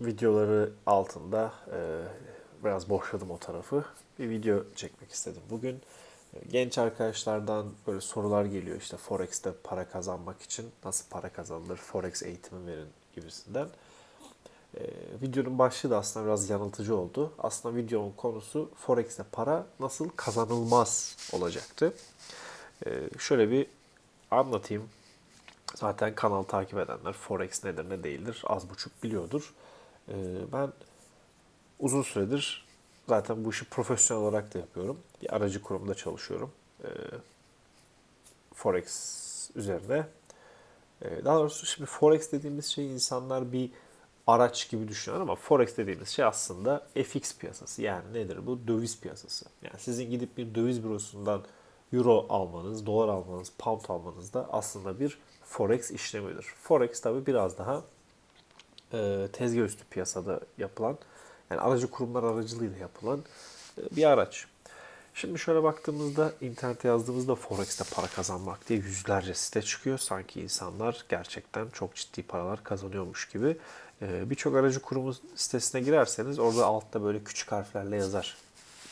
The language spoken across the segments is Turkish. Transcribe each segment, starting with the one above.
videoları altında e, biraz boşladım o tarafı. Bir video çekmek istedim bugün. E, Genç arkadaşlardan böyle sorular geliyor işte Forex'te para kazanmak için nasıl para kazanılır, Forex eğitimi verin gibisinden. E, videonun başlığı da aslında biraz yanıltıcı oldu. Aslında videonun konusu Forex'te para nasıl kazanılmaz olacaktı. E, şöyle bir anlatayım. Zaten kanal takip edenler Forex nedir ne değildir az buçuk biliyordur. Ee, ben uzun süredir zaten bu işi profesyonel olarak da yapıyorum. Bir aracı kurumda çalışıyorum. Ee, Forex üzerine. Ee, Daha doğrusu şimdi Forex dediğimiz şey insanlar bir araç gibi düşünüyor ama Forex dediğimiz şey aslında FX piyasası. Yani nedir bu? Döviz piyasası. Yani sizin gidip bir döviz bürosundan euro almanız, dolar almanız, pound almanız da aslında bir Forex işlemidir. Forex tabi biraz daha e, tezgah üstü piyasada yapılan, yani aracı kurumlar aracılığıyla yapılan e, bir araç. Şimdi şöyle baktığımızda, internete yazdığımızda Forex'te para kazanmak diye yüzlerce site çıkıyor. Sanki insanlar gerçekten çok ciddi paralar kazanıyormuş gibi. E, Birçok aracı kurumu sitesine girerseniz orada altta böyle küçük harflerle yazar.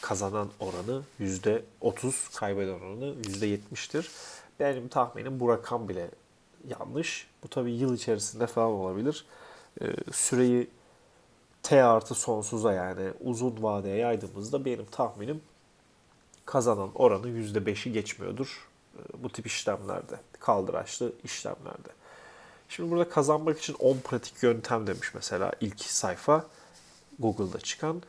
Kazanan oranı %30, kaybeden oranı %70'tir. Benim tahminim bu rakam bile yanlış. Bu tabii yıl içerisinde falan olabilir. Ee, süreyi T artı sonsuza yani uzun vadeye yaydığımızda benim tahminim kazanan oranı %5'i geçmiyordur e, bu tip işlemlerde, kaldıraçlı işlemlerde. Şimdi burada kazanmak için 10 pratik yöntem demiş mesela ilk sayfa Google'da çıkan.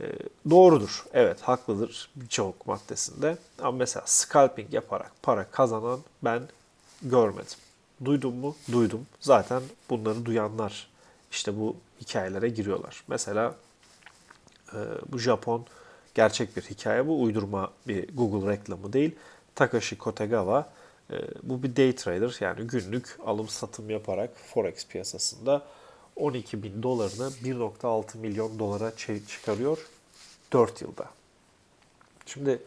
E, doğrudur, evet haklıdır birçok maddesinde. Ama mesela scalping yaparak para kazanan ben görmedim. Duydum mu? Duydum. Zaten bunları duyanlar işte bu hikayelere giriyorlar. Mesela e, bu Japon gerçek bir hikaye bu. Uydurma bir Google reklamı değil. Takashi Kotegawa e, bu bir day trader yani günlük alım satım yaparak forex piyasasında 12 bin dolarını 1.6 milyon dolara çıkarıyor 4 yılda. Şimdi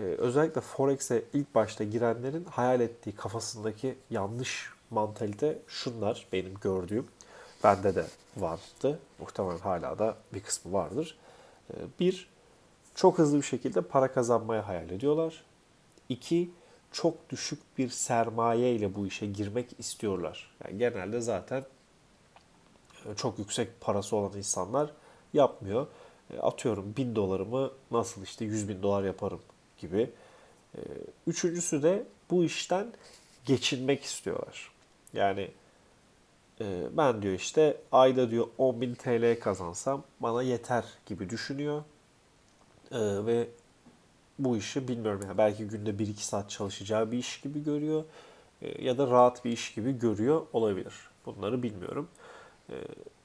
e, özellikle Forex'e ilk başta girenlerin hayal ettiği kafasındaki yanlış mantalite şunlar benim gördüğüm. Bende de vardı. Muhtemelen hala da bir kısmı vardır. E, bir, çok hızlı bir şekilde para kazanmaya hayal ediyorlar. İki, çok düşük bir sermaye ile bu işe girmek istiyorlar. Yani genelde zaten e, çok yüksek parası olan insanlar yapmıyor. E, Atıyorum 1000 dolarımı nasıl işte 100 bin dolar yaparım gibi. E, Üçüncüsü de bu işten geçinmek istiyorlar. Yani ben diyor işte ayda diyor 10.000 TL kazansam bana yeter gibi düşünüyor. E, ve bu işi bilmiyorum ya belki günde 1-2 saat çalışacağı bir iş gibi görüyor. E, ya da rahat bir iş gibi görüyor olabilir. Bunları bilmiyorum. E,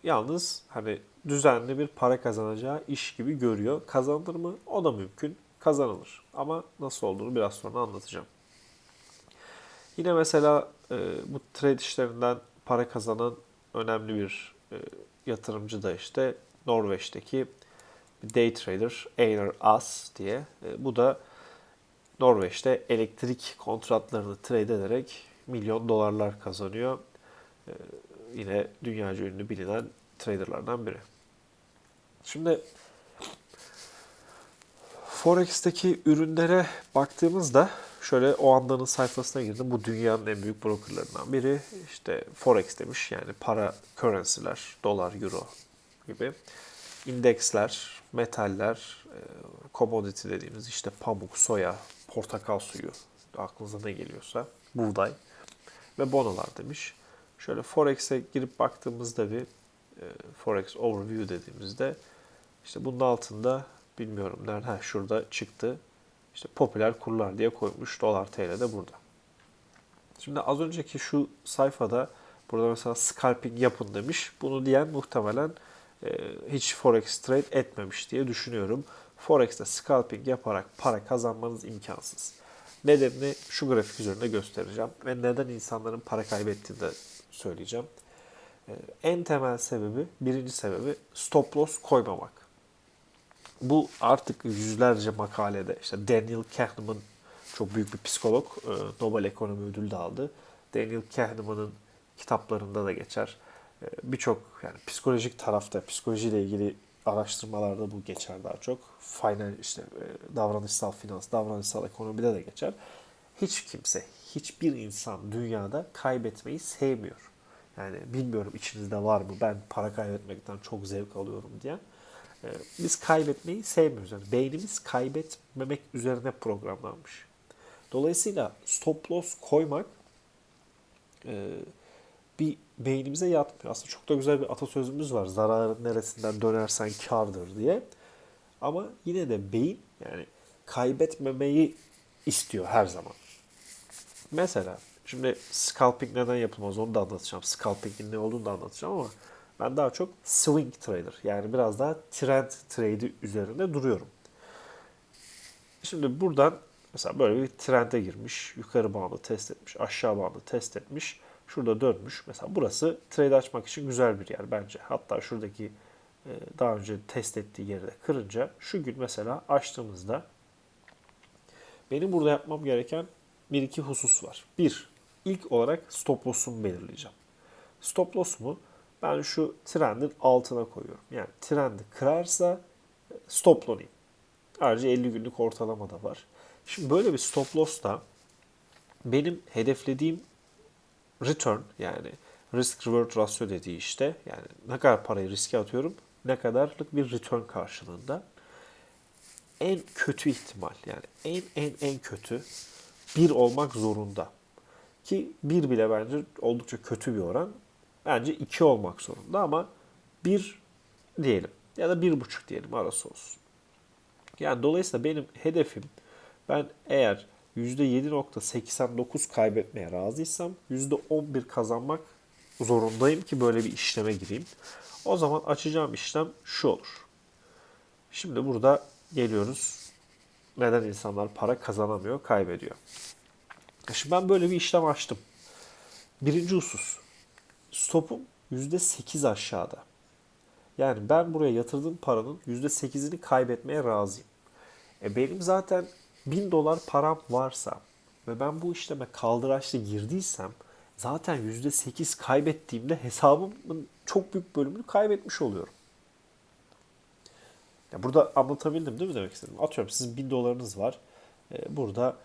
yalnız hani düzenli bir para kazanacağı iş gibi görüyor. Kazanır mı? O da mümkün. Kazanılır. Ama nasıl olduğunu biraz sonra anlatacağım. Yine mesela e, bu trade işlerinden para kazanan önemli bir e, yatırımcı da işte Norveç'teki day trader Einar As diye. E, bu da Norveç'te elektrik kontratlarını trade ederek milyon dolarlar kazanıyor. E, yine dünyaca ünlü bilinen traderlardan biri. Şimdi Forex'teki ürünlere baktığımızda şöyle o andanın sayfasına girdim. Bu dünyanın en büyük brokerlarından biri. İşte Forex demiş yani para currency'ler, dolar, euro gibi. İndeksler, metaller, e, commodity dediğimiz işte pamuk, soya, portakal suyu, aklınıza ne geliyorsa, buğday ve bonolar demiş. Şöyle Forex'e girip baktığımızda bir e, Forex Overview dediğimizde işte bunun altında bilmiyorum nerede, şurada çıktı. İşte popüler kurlar diye koymuş. Dolar TL de burada. Şimdi az önceki şu sayfada burada mesela scalping yapın demiş. Bunu diyen muhtemelen e, hiç forex trade etmemiş diye düşünüyorum. Forex'te scalping yaparak para kazanmanız imkansız. Nedenini şu grafik üzerinde göstereceğim ve neden insanların para kaybettiğini de söyleyeceğim. E, en temel sebebi, birinci sebebi stop loss koymamak. Bu artık yüzlerce makalede işte Daniel Kahneman çok büyük bir psikolog e, Nobel Ekonomi Ödülü de aldı. Daniel Kahneman'ın kitaplarında da geçer. E, Birçok yani psikolojik tarafta, psikolojiyle ilgili araştırmalarda bu geçer daha çok. Final işte e, davranışsal finans, davranışsal ekonomide de geçer. Hiç kimse, hiçbir insan dünyada kaybetmeyi sevmiyor. Yani bilmiyorum içinizde var mı ben para kaybetmekten çok zevk alıyorum diyen. E, Biz kaybetmeyi sevmiyoruz. Yani beynimiz kaybetmemek üzerine programlanmış. Dolayısıyla stop loss koymak e, bir beynimize yatmıyor. Aslında çok da güzel bir atasözümüz var. Zararın neresinden dönersen kardır diye. Ama yine de beyin yani kaybetmemeyi istiyor her zaman. Mesela şimdi scalping neden yapılmaz onu da anlatacağım. Scalping'in ne olduğunu da anlatacağım ama ben daha çok swing trader yani biraz daha trend trade'i üzerinde duruyorum. Şimdi buradan mesela böyle bir trende girmiş, yukarı bandı test etmiş, aşağı bandı test etmiş. Şurada dönmüş. Mesela burası trade açmak için güzel bir yer bence. Hatta şuradaki e, daha önce test ettiği yeri de kırınca şu gün mesela açtığımızda benim burada yapmam gereken bir iki husus var. Bir, ilk olarak stop loss'umu belirleyeceğim. Stop loss'umu ben şu trendin altına koyuyorum. Yani trendi kırarsa stoplanayım. Ayrıca 50 günlük ortalama da var. Şimdi böyle bir stop loss da benim hedeflediğim return yani risk reward ratio dediği işte yani ne kadar parayı riske atıyorum ne kadarlık bir return karşılığında en kötü ihtimal yani en en en kötü bir olmak zorunda. Ki bir bile bence oldukça kötü bir oran. Bence iki olmak zorunda ama bir diyelim ya da bir buçuk diyelim arası olsun. Yani dolayısıyla benim hedefim ben eğer %7.89 kaybetmeye razıysam %11 kazanmak zorundayım ki böyle bir işleme gireyim. O zaman açacağım işlem şu olur. Şimdi burada geliyoruz. Neden insanlar para kazanamıyor, kaybediyor? Şimdi ben böyle bir işlem açtım. Birinci husus. Stopum %8 aşağıda. Yani ben buraya yatırdığım paranın %8'ini kaybetmeye razıyım. E benim zaten 1000 dolar param varsa ve ben bu işleme kaldıraçlı girdiysem zaten %8 kaybettiğimde hesabımın çok büyük bölümünü kaybetmiş oluyorum. Ya burada anlatabildim değil mi demek istedim? Atıyorum sizin 1000 dolarınız var. Ee, burada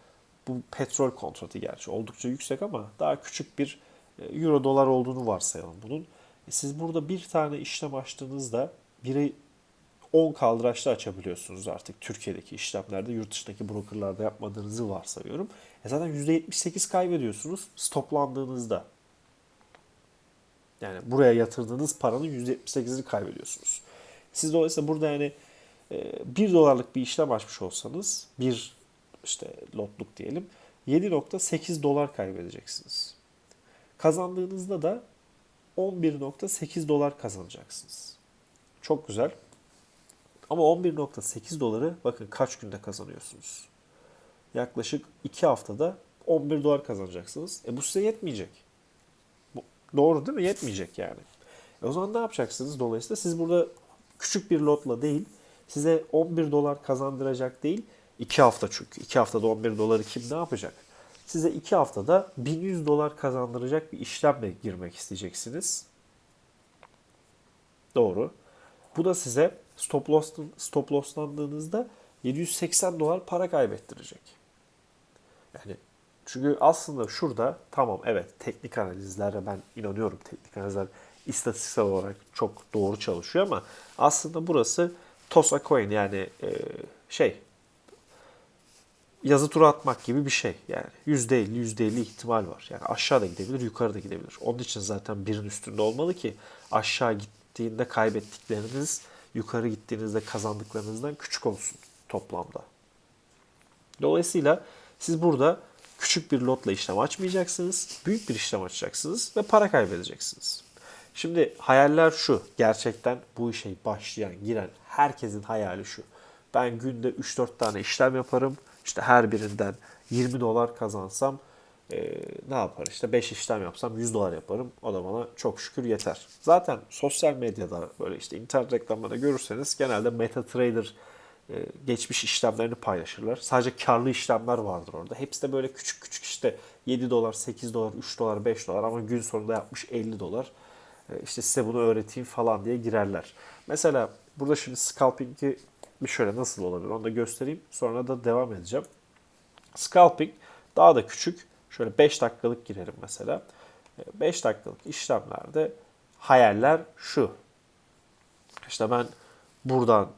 bu petrol kontratı gerçi oldukça yüksek ama daha küçük bir e, euro dolar olduğunu varsayalım bunun. E siz burada bir tane işlem açtığınızda biri 10 kaldıraçlı açabiliyorsunuz artık Türkiye'deki işlemlerde, yurt dışındaki brokerlarda yapmadığınızı varsayıyorum. E zaten %78 kaybediyorsunuz stoplandığınızda. Yani buraya yatırdığınız paranın %78'ini kaybediyorsunuz. Siz dolayısıyla burada yani 1 dolarlık bir işlem açmış olsanız, bir işte lotluk diyelim, 7.8 dolar kaybedeceksiniz. Kazandığınızda da 11.8 dolar kazanacaksınız. Çok güzel. Ama 11.8 doları bakın kaç günde kazanıyorsunuz. Yaklaşık 2 haftada 11 dolar kazanacaksınız. E bu size yetmeyecek. Bu, doğru değil mi? Yetmeyecek yani. E o zaman ne yapacaksınız? Dolayısıyla siz burada küçük bir lotla değil, size 11 dolar kazandıracak değil, 2 hafta çünkü. 2 haftada 11 doları kim ne yapacak? Size 2 haftada 1100 dolar kazandıracak bir işlemle girmek isteyeceksiniz. Doğru. Bu da size stop loss stop losslandığınızda 780 dolar para kaybettirecek. Yani çünkü aslında şurada tamam evet teknik analizlere ben inanıyorum teknik analizler istatistiksel olarak çok doğru çalışıyor ama aslında burası toss a coin yani e, şey yazı tura atmak gibi bir şey. Yani %50, %50 ihtimal var. Yani aşağı da gidebilir, yukarı da gidebilir. Onun için zaten birin üstünde olmalı ki aşağı gittiğinde kaybettikleriniz yukarı gittiğinizde kazandıklarınızdan küçük olsun toplamda. Dolayısıyla siz burada küçük bir lotla işlem açmayacaksınız. Büyük bir işlem açacaksınız ve para kaybedeceksiniz. Şimdi hayaller şu. Gerçekten bu işe başlayan, giren herkesin hayali şu. Ben günde 3-4 tane işlem yaparım. İşte her birinden 20 dolar kazansam e, ne yapar? İşte 5 işlem yapsam 100 dolar yaparım. O da bana çok şükür yeter. Zaten sosyal medyada böyle işte internet reklamlarında görürseniz genelde MetaTrader e, geçmiş işlemlerini paylaşırlar. Sadece karlı işlemler vardır orada. Hepsi de böyle küçük küçük işte 7 dolar, 8 dolar, 3 dolar, 5 dolar ama gün sonunda yapmış 50 dolar. E, işte size bunu öğreteyim falan diye girerler. Mesela burada şimdi scalping'i bir şöyle nasıl olabilir onu da göstereyim. Sonra da devam edeceğim. Scalping daha da küçük. Şöyle 5 dakikalık girelim mesela. 5 dakikalık işlemlerde hayaller şu. İşte ben buradan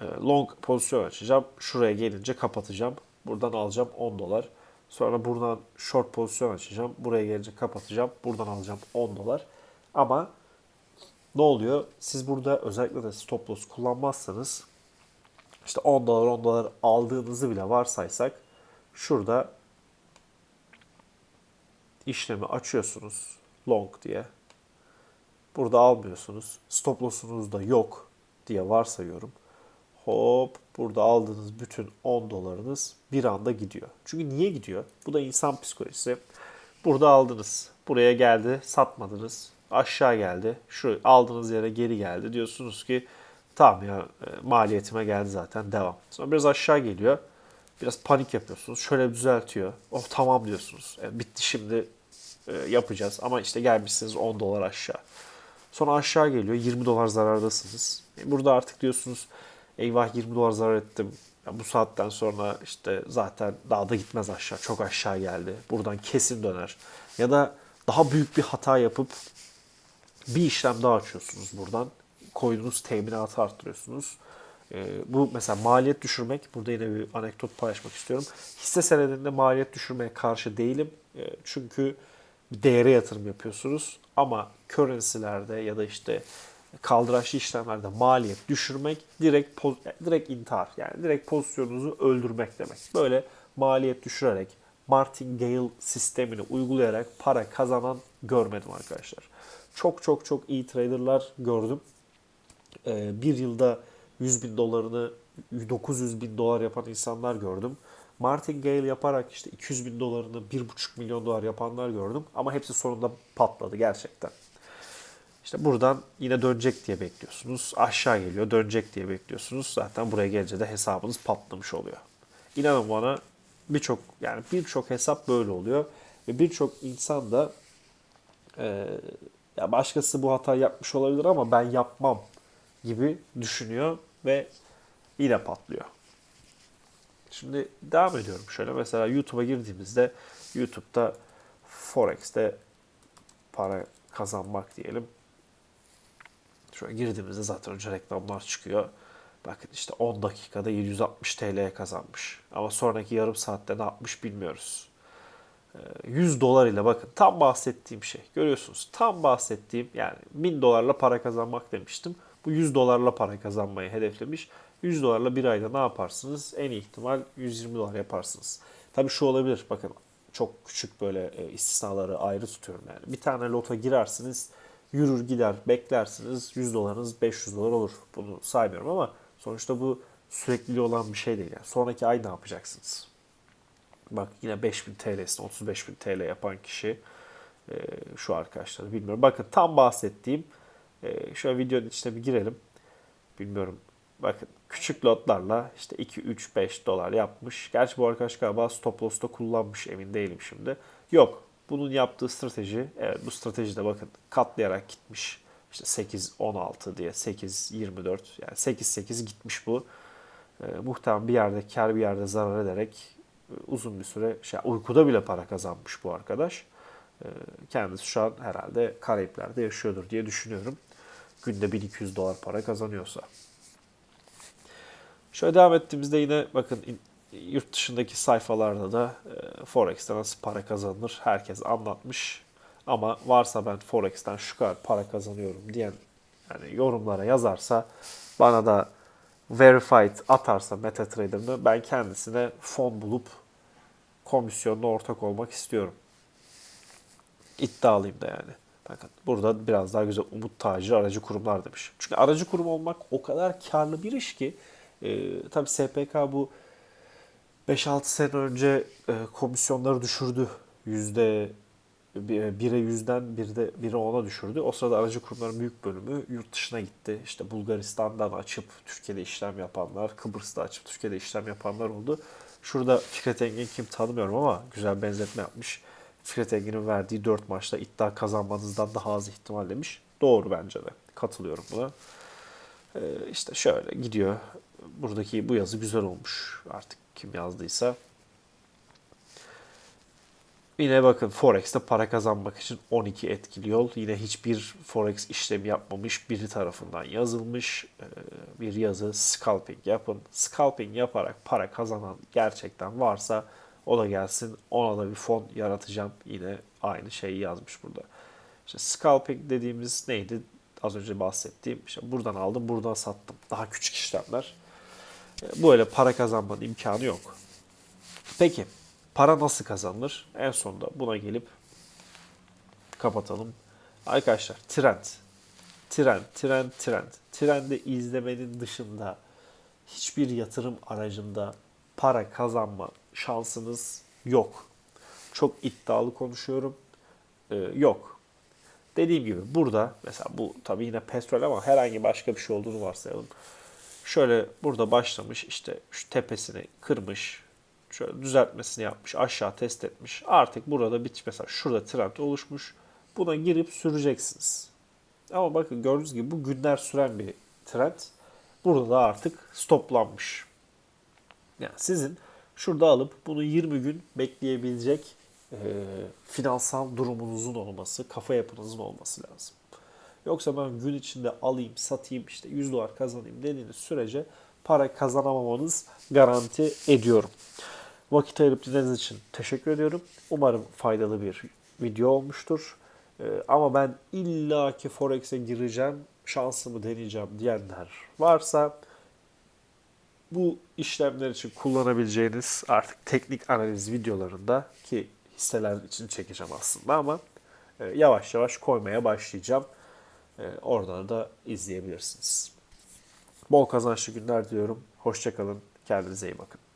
e, long pozisyon açacağım. Şuraya gelince kapatacağım. Buradan alacağım 10 dolar. Sonra buradan short pozisyon açacağım. Buraya gelince kapatacağım. Buradan alacağım 10 dolar. Ama ne oluyor? Siz burada özellikle de stop loss kullanmazsanız işte 10 dolar 10 dolar aldığınızı bile varsaysak şurada işlemi açıyorsunuz long diye. Burada almıyorsunuz. Stop loss'unuz da yok diye varsayıyorum. Hop burada aldığınız bütün 10 dolarınız bir anda gidiyor. Çünkü niye gidiyor? Bu da insan psikolojisi. Burada aldınız. Buraya geldi, satmadınız. Aşağı geldi. Şu aldığınız yere geri geldi. Diyorsunuz ki tamam ya e, maliyetime geldi zaten devam. Sonra biraz aşağı geliyor. Biraz panik yapıyorsunuz. Şöyle düzeltiyor. Oh tamam diyorsunuz. E, bitti şimdi e, yapacağız. Ama işte gelmişsiniz 10 dolar aşağı. Sonra aşağı geliyor. 20 dolar zarardasınız. E, burada artık diyorsunuz eyvah 20 dolar zarar ettim. Ya bu saatten sonra işte zaten daha da gitmez aşağı. Çok aşağı geldi. Buradan kesin döner. Ya da daha büyük bir hata yapıp bir işlem daha açıyorsunuz buradan. Koyduğunuz teminatı arttırıyorsunuz. Ee, bu mesela maliyet düşürmek. Burada yine bir anekdot paylaşmak istiyorum. Hisse senedinde maliyet düşürmeye karşı değilim. Ee, çünkü değere yatırım yapıyorsunuz. Ama currency'lerde ya da işte kaldıraçlı işlemlerde maliyet düşürmek direkt direkt intihar. Yani direkt pozisyonunuzu öldürmek demek. Böyle maliyet düşürerek martingale sistemini uygulayarak para kazanan görmedim arkadaşlar. Çok çok çok iyi traderlar gördüm. Ee, bir yılda 100 bin dolarını 900 bin dolar yapan insanlar gördüm. Martingale yaparak işte 200 bin dolarını 1,5 milyon dolar yapanlar gördüm. Ama hepsi sonunda patladı gerçekten. İşte buradan yine dönecek diye bekliyorsunuz. Aşağı geliyor dönecek diye bekliyorsunuz. Zaten buraya gelince de hesabınız patlamış oluyor. İnanın bana birçok yani birçok hesap böyle oluyor. Ve birçok insan da e, ya başkası bu hata yapmış olabilir ama ben yapmam gibi düşünüyor ve yine patlıyor. Şimdi devam ediyorum şöyle. Mesela YouTube'a girdiğimizde YouTube'da Forex'te para kazanmak diyelim. Şöyle girdiğimizde zaten önce reklamlar çıkıyor. Bakın işte 10 dakikada 760 TL kazanmış. Ama sonraki yarım saatte ne yapmış bilmiyoruz. 100 ee, dolar ile bakın tam bahsettiğim şey. Görüyorsunuz tam bahsettiğim yani 1000 dolarla para kazanmak demiştim. Bu 100 dolarla para kazanmayı hedeflemiş. 100 dolarla bir ayda ne yaparsınız? En ihtimal 120 dolar yaparsınız. Tabii şu olabilir bakın çok küçük böyle e, istisnaları ayrı tutuyorum yani. Bir tane loto girersiniz yürür gider beklersiniz 100 dolarınız 500 dolar olur. Bunu saymıyorum ama sonuçta bu sürekli olan bir şey değil. Yani. Sonraki ay ne yapacaksınız? Bak yine 5000 TL'sini 35.000 TL yapan kişi e, şu arkadaşlar bilmiyorum. Bakın tam bahsettiğim e, şöyle videonun içine bir girelim. Bilmiyorum. Bakın küçük lotlarla işte 2, 3, 5 dolar yapmış. Gerçi bu arkadaş galiba stop loss'ta kullanmış emin değilim şimdi. Yok bunun yaptığı strateji, evet bu stratejide bakın katlayarak gitmiş. İşte 8-16 diye 8-24 yani 8-8 gitmiş bu. E, muhtemelen bir yerde kar bir yerde zarar ederek uzun bir süre şey, uykuda bile para kazanmış bu arkadaş. E, kendisi şu an herhalde Karayipler'de yaşıyordur diye düşünüyorum. Günde 1200 dolar para kazanıyorsa. Şöyle devam ettiğimizde yine bakın yurt dışındaki sayfalarda da e, Forex'te nasıl para kazanılır herkes anlatmış. Ama varsa ben Forex'ten şu kadar para kazanıyorum diyen yani yorumlara yazarsa bana da verified atarsa MetaTrader'ını ben kendisine fon bulup komisyonuna ortak olmak istiyorum. İddialıyım da yani. Bakın burada biraz daha güzel umut tacir aracı kurumlar demiş. Çünkü aracı kurum olmak o kadar karlı bir iş ki e, tabii SPK bu 5-6 sene önce e, komisyonları düşürdü. Yüzde 1'e yüzden 1'de 1'e 10'a düşürdü. O sırada aracı kurumların büyük bölümü yurt dışına gitti. İşte Bulgaristan'dan açıp Türkiye'de işlem yapanlar, Kıbrıs'ta açıp Türkiye'de işlem yapanlar oldu. Şurada Fikret Engin kim tanımıyorum ama güzel benzetme yapmış. Fikret Engin'in verdiği 4 maçta iddia kazanmanızdan daha az ihtimal demiş. Doğru bence de. Katılıyorum buna. Ee, işte şöyle gidiyor. Buradaki bu yazı güzel olmuş. Artık kim yazdıysa. Yine bakın Forex'te para kazanmak için 12 etkili yol. Yine hiçbir Forex işlemi yapmamış biri tarafından yazılmış ee, bir yazı. Scalping yapın. Scalping yaparak para kazanan gerçekten varsa o da gelsin. Ona da bir fon yaratacağım. Yine aynı şeyi yazmış burada. İşte scalping dediğimiz neydi? Az önce bahsettiğim. İşte buradan aldım, buradan sattım. Daha küçük işlemler. E, Böyle para kazanmanın imkanı yok. Peki para nasıl kazanılır? En sonunda buna gelip kapatalım. Arkadaşlar trend. Trend, trend, trend. Trendi izlemenin dışında hiçbir yatırım aracında para kazanma şansınız yok. Çok iddialı konuşuyorum. Ee, yok. Dediğim gibi burada mesela bu tabii yine petrol ama herhangi başka bir şey olduğunu varsayalım. Şöyle burada başlamış işte şu tepesini kırmış. Düzeltmesini yapmış. Aşağı test etmiş. Artık burada bir mesela şurada trend oluşmuş. Buna girip süreceksiniz. Ama bakın gördüğünüz gibi bu günler süren bir trend. Burada da artık stoplanmış. Yani sizin şurada alıp bunu 20 gün bekleyebilecek e, finansal durumunuzun olması, kafa yapınızın olması lazım. Yoksa ben gün içinde alayım, satayım, işte 100 dolar kazanayım dediğiniz sürece para kazanamamanız garanti ediyorum. Vakit ayırıp dinlediğiniz için teşekkür ediyorum. Umarım faydalı bir video olmuştur. Ee, ama ben illaki Forex'e gireceğim, şansımı deneyeceğim diyenler varsa bu işlemler için kullanabileceğiniz artık teknik analiz videolarında ki hisseler için çekeceğim aslında ama e, yavaş yavaş koymaya başlayacağım. E, oradan da izleyebilirsiniz. Bol kazançlı günler diliyorum. Hoşçakalın. Kendinize iyi bakın.